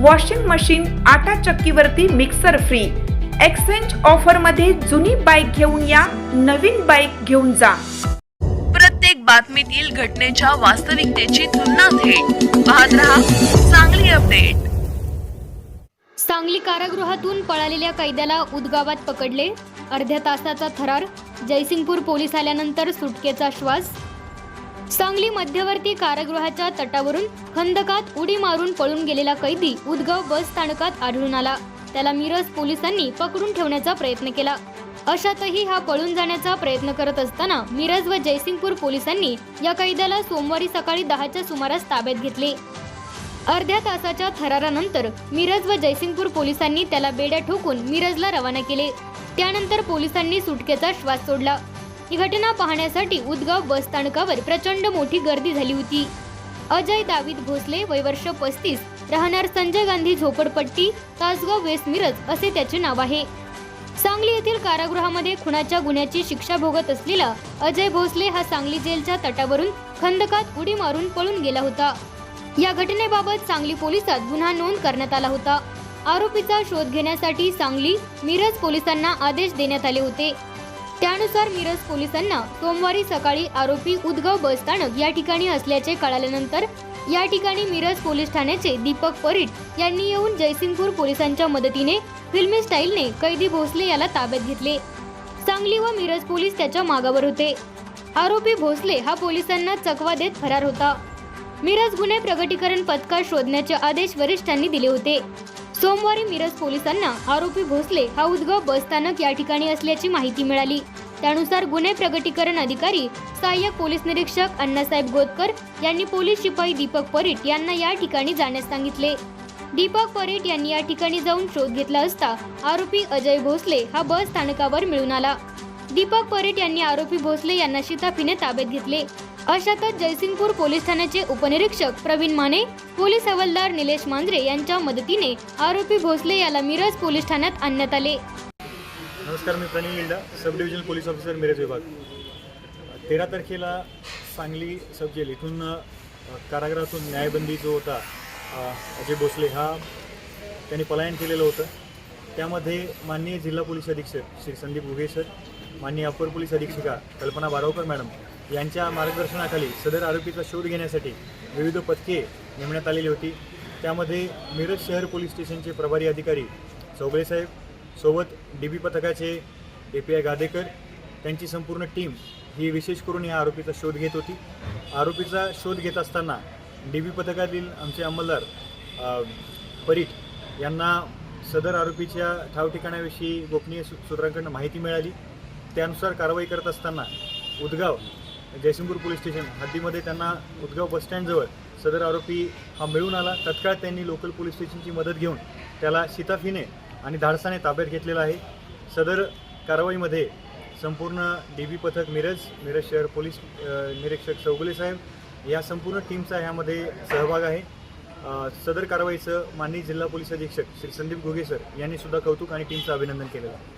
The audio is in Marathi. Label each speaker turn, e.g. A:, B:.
A: वॉशिंग मशीन आटा चक्कीवरती मिक्सर फ्री एक्सचेंज ऑफरमध्ये जुनी बाईक घेऊन या नवीन बाईक घेऊन जा.
B: प्रत्येक बातमीतील घटनेच्या वास्तविकतेची तुलना थेट. पाहत रहा चांगली अपडेट
C: सांगली कारागृहातून पळालेल्या कैद्याला उदगावात पकडले. अर्ध्या तासाचा थरार जयसिंगपूर पोलीस आल्यानंतर सुटकेचा श्वास. सांगली मध्यवर्ती कारागृहाच्या तटावरून खंदकात उडी मारून पळून गेलेला कैदी उदगाव बस स्थानकात आढळून आला. त्याला मिरज पोलिसांनी पकडून ठेवण्याचा प्रयत्न केला. अशातही हा पळून जाण्याचा प्रयत्न करत असताना मिरज व जयसिंगपूर पोलिसांनी या कैद्याला सोमवारी सकाळी दहाच्या सुमारास ताब्यात घेतले. अर्ध्या तासाच्या थरारानंतर मिरज व जयसिंगपूर पोलिसांनी त्याला बेड्या ठोकून मिरजला रवाना केले. त्यानंतर पोलिसांनी सुटकेचा श्वास सोडला. ही घटना पाहण्यासाठी उदगाव बस स्थानकावर प्रचंड मोठी गर्दी झाली होती. अजय दावीद भोसले वय वर्ष पस्तीस राहणार संजय गांधी झोपडपट्टी तासगाव वेस्ट मिरज असे त्याचे नाव आहे. सांगली येथील कारागृहामध्ये खुनाच्या गुन्ह्याची शिक्षा भोगत असलेला अजय भोसले हा सांगली जेलच्या तटावरून खंदकात उडी मारून पळून गेला होता. या घटनेबाबत सांगली पोलिसात गुन्हा नोंद करण्यात आला होता. आरोपीचा शोध घेण्यासाठी सांगली मिरज पोलिसांना आदेश देण्यात आले होते. त्यानुसार मिरज पोलिसांना सोमवारी सकाळी आरोपी उदगाव बस स्थानक या ठिकाणी असल्याचे कळाल्यानंतर या ठिकाणी मिरज पोलीस ठाण्याचे दीपक परीट यांनी येऊन जयसिंगपूर पोलिसांच्या मदतीने फिल्मी स्टाईलने कैदी भोसले याला ताब्यात घेतले. सांगली व मिरज पोलीस त्याच्या मागावर होते. आरोपी भोसले हा पोलिसांना चकवा देत फरार होता. मिरज गुन्हे प्रगटीकरण पथकात शोधण्याचे आदेश वरिष्ठांनी दिले होते. सोमवारी मिरज पोलिसांना आरोपी भोसले हा उद्गव बस स्थानक या ठिकाणी असल्याची माहिती मिळाली. त्यानुसार गुन्हे प्रगटीकरण अधिकारी सहाय्यक पोलीस निरीक्षक अण्णासाहेब गोतकर यांनी पोलीस शिपाई दीपक परीट यांना या ठिकाणी जाण्यास सांगितले. दीपक परीट यांनी या ठिकाणी जाऊन शोध घेतला असता आरोपी अजय भोसले हा बस स्थानकावर मिळून आला. दीपक परीट यांनी आरोपी भोसले यांना शिताफीने ताब्यात घेतले. अशातच जयसिंगपूर पोलीस ठाण्याचे उपनिरीक्षक प्रवीण माने पोलीस हवालदार निलेश मांजरे यांच्या मदतीने आरोपी भोसले याला मिरज पोलीस ठाण्यात आणण्यात आले.
D: नमस्कार मी Pranil Linda sub division police officer Miraj विभाग. तेरा तारखेला सांगली सब जेल इथून कारागृहातून न्यायबंदी जो होता अजय भोसले हा त्यांनी पलायन केलेलं होतं. त्यामध्ये माननीय जिल्हा पोलीस अधीक्षक श्री संदीप उगे सर माननीय अपर पोलीस अधीक्षिका कल्पना बारावकर मॅडम यांच्या मार्गदर्शनाखाली सदर आरोपीचा शोध घेण्यासाठी विविध पथके नेमण्यात आलेली होती. त्यामध्ये मिरज शहर पोलीस स्टेशनचे प्रभारी अधिकारी चौगळेसाहेब सोबत डी बी पथकाचे ए पी आय गादेकर त्यांची संपूर्ण टीम ही विशेष करून या आरोपीचा शोध घेत होती. आरोपीचा शोध घेत असताना डी बी पथकातील आमचे अंमलदार परीट यांना सदर आरोपीच्या ठाव ठिकाणाविषयी गोपनीय सूत्रांकडून माहिती मिळाली. त्यानुसार कारवाई करत असताना उदगाव जयसिंगपूर पोलीस स्टेशन हद्दीमध्ये त्यांना उदगाव बसस्टँडजवळ सदर आरोपी हा मिळून आला. तत्काळ त्यांनी लोकल पोलीस स्टेशनची मदत घेऊन त्याला शिताफीने आणि धाडसाने ताब्यात घेतलेला आहे. सदर कारवाईमध्ये संपूर्ण डी बी पथक मिरज मिरज शहर पोलीस निरीक्षक चौगुले साहेब या संपूर्ण टीमचा यामध्ये सहभाग आहे. सदर कारवाईचं माननीय जिल्हा पोलीस अधीक्षक श्री संदीप घुगे सर यांनी सुद्धा कौतुक आणि टीमचं अभिनंदन केलेलं आहे.